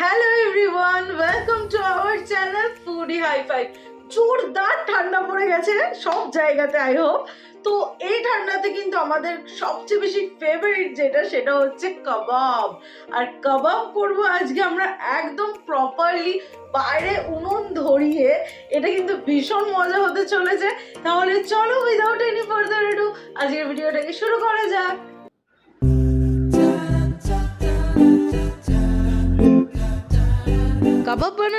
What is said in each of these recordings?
Hello everyone welcome to our channel foodie hi fi জোরদার ঠান্ডা পড়ে গেছে সব জায়গাতে আই হোপ তো এই ঠান্ডাতে কিন্তু আমাদের সবচেয়ে বেশি ফেভারিট যেটা, সেটা হচ্ছে কাবাব। আর কাবাব করব আজকে আমরা একদম প্রপারলি বাইরে উনুন ধরিয়ে। এটা কিন্তু ভীষণ মজা হতে চলেছে। তাহলে চলো উইদাউট এনি ফার্দার এডু আজকের ভিডিওটাকে শুরু করা যাক।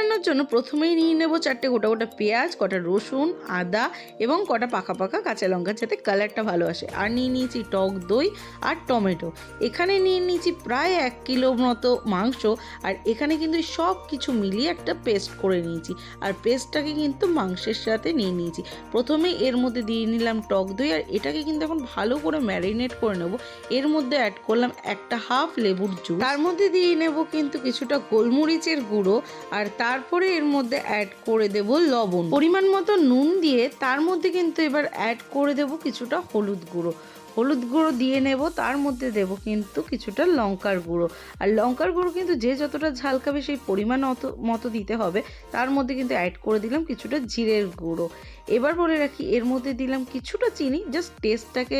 বানানোর জন্য প্রথমেই নিয়ে নেব চারটে গোটা গোটা পেঁয়াজ, কটা রসুন, আদা এবং কটা পাকা পাকা কাঁচা লঙ্কা যাতে কালারটা ভালো আসে। আর নিয়ে নিয়েছি টক দই আর টমেটো। এখানে নিয়ে নিয়েছি প্রায় এক কিলো মতো মাংস আর এখানে কিন্তু সব কিছু মিলিয়ে একটা পেস্ট করে নিয়েছি। আর পেস্টটাকে কিন্তু মাংসের সাথে নিয়ে নিয়েছি। প্রথমে এর মধ্যে দিয়ে নিলাম টক দই আর এটাকে কিন্তু এখন ভালো করে ম্যারিনেট করে নেব। এর মধ্যে অ্যাড করলাম একটা হাফ লেবুর জুস। তার মধ্যে দিয়ে নেব কিন্তু কিছুটা গোলমরিচের গুঁড়ো আর তারপরে এর মধ্যে অ্যাড করে দেব লবণ। পরিমাণ মতো নুন দিয়ে তার মধ্যে কিন্তু এবার অ্যাড করে দেব কিছুটা হলুদ গুঁড়ো। হলুদ গুঁড়ো দিয়ে নেব, তার মধ্যে দেব কিন্তু কিছুটা লঙ্কার গুঁড়ো। আর লঙ্কার গুঁড়ো কিন্তু যে যতটা ঝাল খাবে সেই পরিমাণ অত, মতো দিতে হবে। তার মধ্যে কিন্তু অ্যাড করে দিলাম কিছুটা জিরের গুঁড়ো। এবার বলে রাখি, এর মধ্যে দিলাম কিছুটা চিনি জাস্ট টেস্টটাকে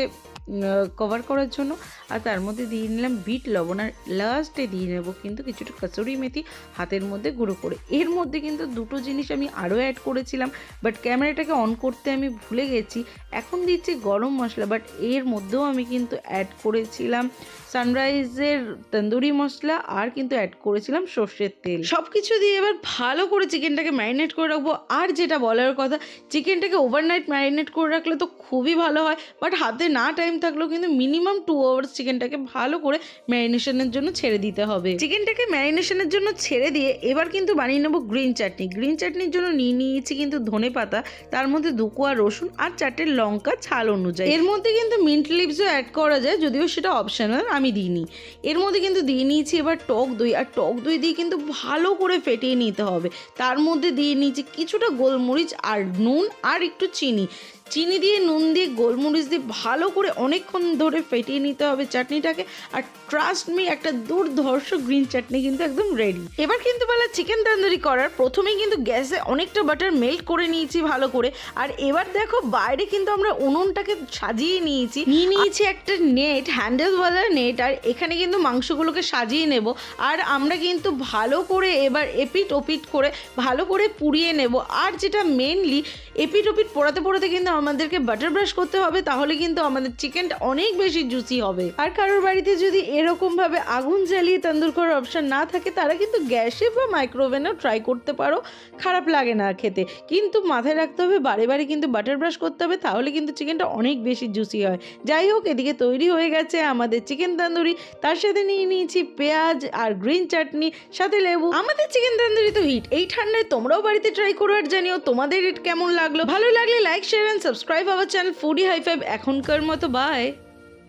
কভার করার জন্য। আর তার মধ্যে দিয়ে নিলাম বিট লবণ। আর লাস্টে দিয়ে নেব কিন্তু কিছুটা কচুরি মেথি হাতের মধ্যে গুঁড়ো করে। এর মধ্যে কিন্তু দুটো জিনিস আমি আরও অ্যাড করেছিলাম বাট ক্যামেরাটাকে অন করতে আমি ভুলে গেছি। এখন দিচ্ছি গরম মশলা বাট এর মধ্যেও আমি কিন্তু অ্যাড করেছিলাম সানরাইজের তন্দুরি মশলা, আর কিন্তু অ্যাড করেছিলাম সর্ষের তেল। সব কিছু দিয়ে এবার ভালো করে চিকেনটাকে ম্যারিনেট করে রাখব। আর যেটা বলার কথা চিকেনটাকে ওভারনাইট ম্যারিনেট করে রাখলে তো খুবই ভালো হয় বাট হাতে না টাইম থাকলেও কিন্তু মিনিমাম টু আওয়ার্স চিকেনটাকে ভালো করে ম্যারিনেশনের জন্য ছেড়ে দিতে হবে। চিকেনটাকে ম্যারিনেশনের জন্য ছেড়ে দিয়ে এবার কিন্তু বানিয়ে নেব গ্রিন চাটনি গ্রিন চাটনির জন্য নিয়ে নিয়েছি কিন্তু ধনে পাতা তার মধ্যে দু কোয়া রসুন আর চারটে লঙ্কা ছাল অনুযায়ী। এর মধ্যে কিন্তু মিন্ট লিভসও অ্যাড করা যায় যদিও সেটা অপশনাল আমি দিইনি। এর মধ্যে কিন্তু দিয়ে নিয়েছি এবার টক দই আর টক দই দিয়ে কিন্তু ভালো করে ফেটিয়ে নিতে হবে। তার মধ্যে দিয়ে নিয়েছি কিছুটা গোলমরিচ আর নুন আর একটু চিনি। চিনি দিয়ে নুন দিয়ে গোলমরিচ দিয়ে ভালো করে অনেকক্ষণ ধরে ফেটিয়ে নিতে হবে চাটনিটাকে। আর ট্রাস্ট মি একটা দুর্ধর্ষ গ্রিন চাটনি কিন্তু একদম রেডি এবার কিন্তু বেলা চিকেন তান্দুরি করার। প্রথমেই কিন্তু গ্যাসে অনেকটা বাটার মেল্ট করে নিয়েছি ভালো করে। আর এবার দেখো বাইরে কিন্তু আমরা উনুনটাকে সাজিয়ে নিয়েছি। নিয়ে নিয়েছি একটা নেট হ্যান্ডেলওয়ালা নেট আর এখানে কিন্তু মাংসগুলোকে সাজিয়ে নেব। আর আমরা কিন্তু ভালো করে এবার এপিট ওপিট করে ভালো করে পুড়িয়ে নেব। আর যেটা মেনলি এপিট ওপিট পোড়াতে পোড়াতে কিন্তু আমাদেরকে বাটার ব্রাশ করতে হবে, তাহলে কিন্তু আমাদের চিকেনটা অনেক বেশি জুসি হবে। আর কারোর বাড়িতে যদি এরকম ভাবে আগুন জ্বালিয়ে তন্দুর করার অপশন না থাকে, তারা কিন্তু গ্যাসে বা মাইক্রোওভেনেও ট্রাই করতে পারো। খারাপ লাগে না খেতে। কিন্তু মাথায় রাখতে হবে, বারে বারে কিন্তু বাটার ব্রাশ করতে হবে, তাহলে কিন্তু চিকেনটা অনেক বেশি জুসি হয়। যাই হোক, এদিকে তৈরি হয়ে গেছে আমাদের চিকেন তান্দুরি। তার সাথে নিয়ে নিয়েছি পেঁয়াজ আর গ্রিন চাটনি সাথে লেবু। আমাদের চিকেন তান্দুরি তো হিট এই ঠান্ডায় তোমরাও বাড়িতে ট্রাই করো আর জানিও তোমাদের কেমন লাগল। ভালো লাগলে like share and subscribe our channel foodie high five এখনকার মতো বাই